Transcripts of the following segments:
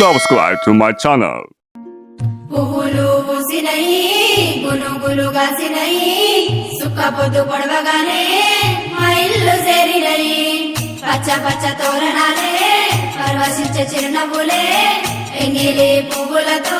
subscribe to my channel. పువ్వులు పూసినయి గునుగులుగా సినయి సుక్క పొద్దు పొడవగానే మా ఇల్లు చేరినయి పచ్చ పచ్చ తోరణాలే పరవశించే చిరునవ్వులే ఎంగిలి పువ్వులతో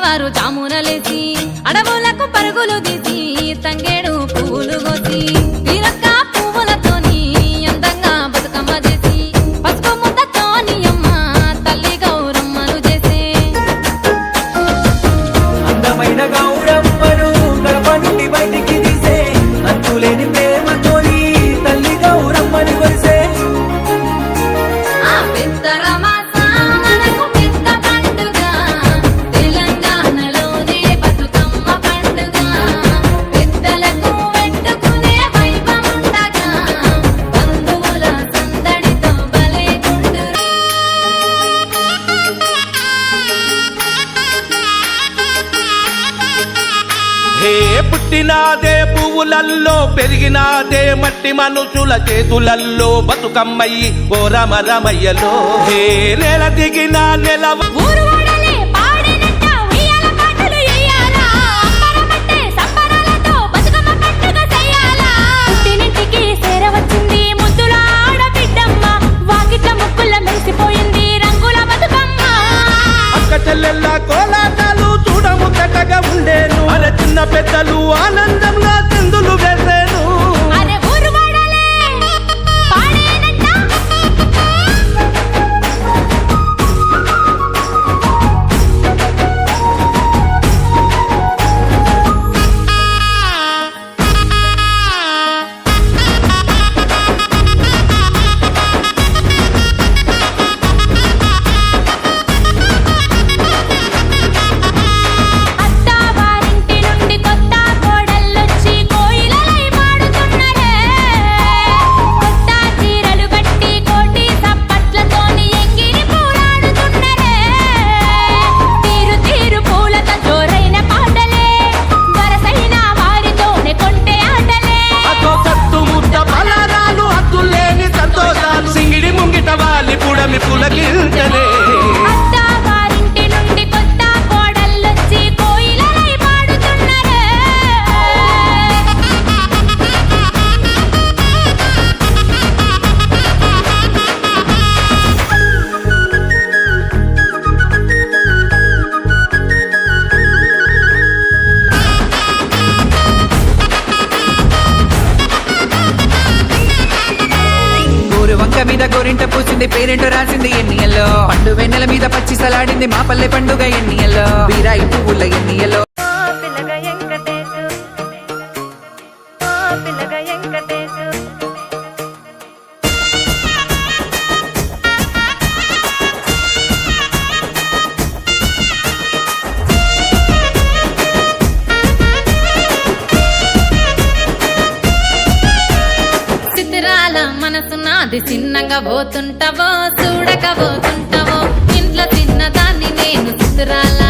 తెల్లవారు జామునలేసి పెరిగినాదే పువ్వులల్లో పెరిగినాదే మట్టి మనుషుల చేతులల్లో బతుకమ్మయ్యి ఓ రమరమయ్యలో హే నెల దిగిన నెల గోరింట పూసింది పేరెంటో రాసింది ఎన్నియల్లో? పండు వెన్నెల మీద పచ్చి సలాడింది మా పల్లె పండుగ ఎన్నియల్లో? బీరాయి పువ్వుల ఎన్నియల్లో? అది చిన్నగా పోతుంటవో చూడకపోతుంటవో ఇంట్లో తిన్నదాన్ని నేను చిత్రాలా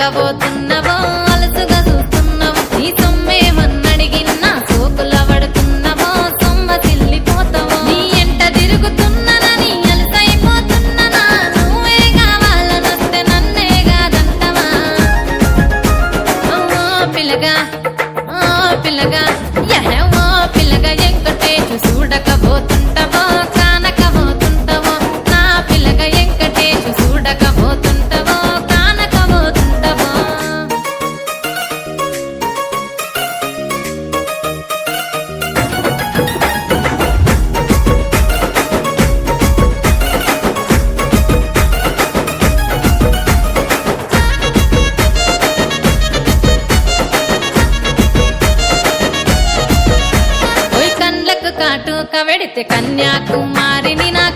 кого-то. కన్యాకుమారిని నా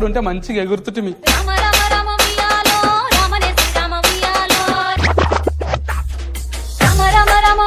అప్పుడు ఉంటే మంచిగా ఎగురుతుంటే మీ రామ రామ రామ